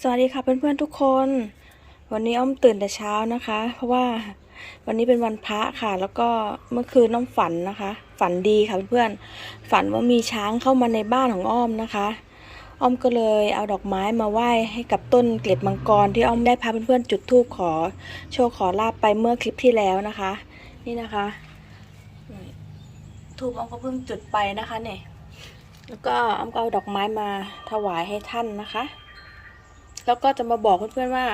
สวัสดีค่ะเพื่อนๆทุกคน วันนี้อ้อมตื่นแต่เช้านะคะ เพราะว่าวันนี้เป็นวันพระค่ะ แล้วก็เมื่อคืนน้อมฝันนะคะ ฝันดีค่ะเพื่อนๆฝันว่ามีช้างเข้ามาในบ้านของอ้อมนะคะ อ้อมก็เลยเอาดอกไม้มาไหว้ให้กับต้นเกล็ดมังกรที่อ้อมได้พาเพื่อนๆจุดธูปขอ โชคขอลาบไปเมื่อคลิปที่แล้วนะคะ นี่นะคะธูปอ้อมก็เพิ่งจุดไปนะคะเนี่ยแล้วก็อ้อมก็เอาดอกไม้มาถวายให้ท่านนะคะ แล้วก็จะมาบอกเพื่อนๆว่า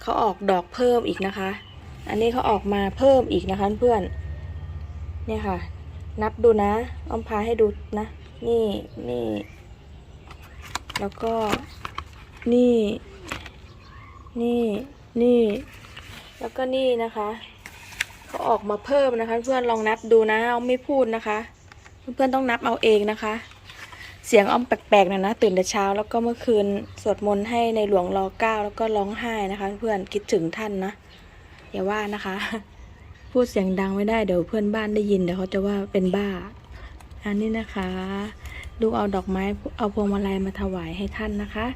เขาออกดอกเพิ่มอีกนะคะ อันนี้เขาออกมาเพิ่มอีกนะคะเพื่อนเนี่ยค่ะ นับดูนะอ้อมพาให้ดูนะ นี่นี่ แล้วก็นี่ นี่นี่ แล้วก็นี่นะคะเขาออกมาเพิ่มนะคะ เพื่อนลองนับดูนะอ้อมไม่พูดนะคะ เพื่อนๆต้องนับเอาเองนะคะ เสียงอ้อมแปลกๆนะนะ ตื่นแต่เช้าแล้วก็เมื่อคืนสวดมนต์ให้ในหลวงรอเก้าแล้วก็ร้องไห้นะคะ เพื่อนคิดถึงท่านนะอย่าว่านะคะ พูดเสียงดังไม่ได้เดี๋ยวเพื่อนบ้านได้ยินเดี๋ยวเขาจะว่าเป็นบ้า อันนี้นะคะลูกเอาดอกไม้เอาพวงมาลัยมาถวายให้ท่านนะคะ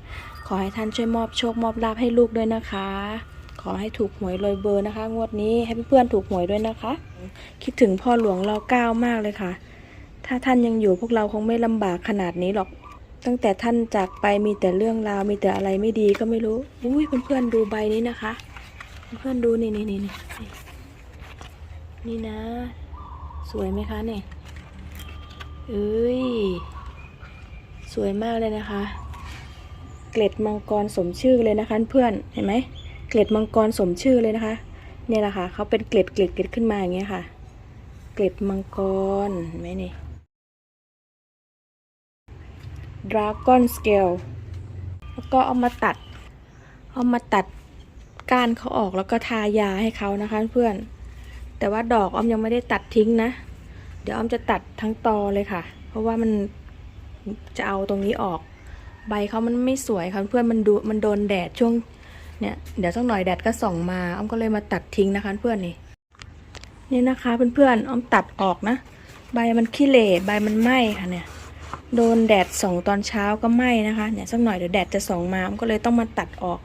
ขอให้ท่านช่วยมอบโชคมอบลาภให้ลูกด้วยนะคะ ขอให้ถูกหวยรวยเบอร์นะคะ งวดนี้ให้เพื่อนๆถูกหวยด้วยนะคะ คิดถึงพ่อหลวงรอเก้ามากเลยค่ะ ถ้าท่านยังอยู่พวกเราคงไม่ลำบากขนาดนี้หรอก ตั้งแต่ท่านจากไปมีแต่เรื่องราวมีแต่อะไรไม่ดีก็ไม่รู้ อุ้ยเพื่อนๆดูใบนี้นะคะ เพื่อนๆดูนี่นี่นี่นี่นี่นะ สวยไหมคะเนี่ยเอ้ย สวยมากเลยนะคะ เกล็ดมังกรสมชื่อเลยนะคะ เพื่อนเห็นไหมเกล็ดมังกรสมชื่อเลยนะคะ เนี่ยแหละค่ะเขาเป็นเกล็ดเกล็ดเกล็ดขึ้นมาอย่างเงี้ยค่ะ เกล็ดมังกรเห็นไหมนี่ Dragon Scale แล้วก็เอามาตัด เอามาตัดก้านเขาออกแล้วก็ทายาให้เขานะคะเพื่อน แต่ว่าดอกอ้อมยังไม่ได้ตัดทิ้งนะ เดี๋ยวอ้อมจะตัดทั้งตอเลยค่ะ เพราะว่ามันจะเอาตรงนี้ออก ใบเขามันไม่สวยค่ะเพื่อนมันดูมันโดนแดดช่วงเนี่ยเดี๋ยวสักหน่อยแดดก็ส่องมาอ้อมก็เลยมาตัดทิ้งนะคะเพื่อนนี่นี่นะคะเพื่อนๆอ้อมตัดออกนะ ใบมันขี้เหร่ใบมันไหม้ค่ะเนี่ย โดนแดดส่องตอนเช้าก็ไหม้นะคะเนี่ยสักหน่อยเดี๋ยวแดดจะส่องมามก็เลยต้องมาตัดออก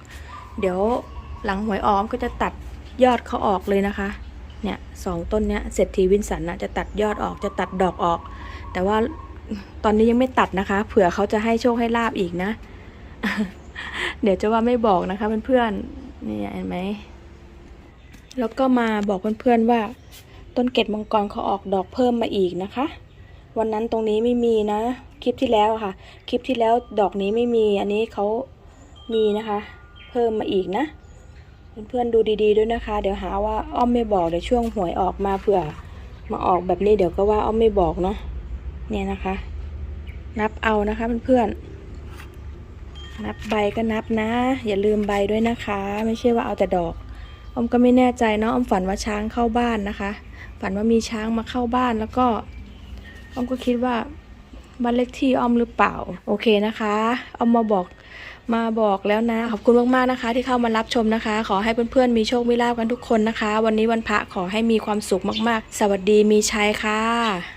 เดี๋ยวหลังหวยออมก็จะตัดยอดเขาออกเลยนะคะ เนี่ยสองต้นเนี้ยเศรษฐีวินสันนะจะตัดยอดออกจะตัดดอกออก แต่ว่าตอนนี้ยังไม่ตัดนะคะ เผื่อเขาจะให้โชคให้ลาบอีกนะ เดี๋ยวจะว่าไม่บอกนะคะเพื่อนๆนี่เห็นไหมแล้วก็มาบอกเพื่อนๆว่า ต้นเกตมังกรเขาออกดอกเพิ่มมาอีกนะคะ วันนั้นตรงนี้ไม่มีนะ คลิปที่แล้วค่ะ คลิปที่แล้วดอกนี้ไม่มี อันนี้เขามีนะคะ เพิ่มมาอีกนะ เพื่อนๆดูดีๆด้วยนะคะ เดี๋ยวหาว่าอ้อมไม่บอกเดี๋ยวช่วงหวยออกมาเผื่อ มาออกแบบนี้เดี๋ยวก็ว่าอ้อมไม่บอกเนาะ เนี่ยนะคะ นับเอานะคะเพื่อนๆนับใบก็นับนะ อย่าลืมใบด้วยนะคะ ไม่ใช่ว่าเอาแต่ดอกอ้อมก็ไม่แน่ใจเนาะอ้อมฝันว่าช้างเข้าบ้านนะคะ ฝันว่ามีช้างมาเข้าบ้านแล้วก็อ้อมก็คิดว่า บ้านเลขที่อ้อมหรือเปล่า โอเคนะคะอ้อมมาบอกมาบอกแล้วนะ ขอบคุณมากๆนะคะ ที่เข้ามารับชมนะคะ ขอให้เพื่อนๆมีโชคมีลาบกันทุกคนนะคะ วันนี้วันพระขอให้มีความสุขมากๆ สวัสดีมีชัยค่ะ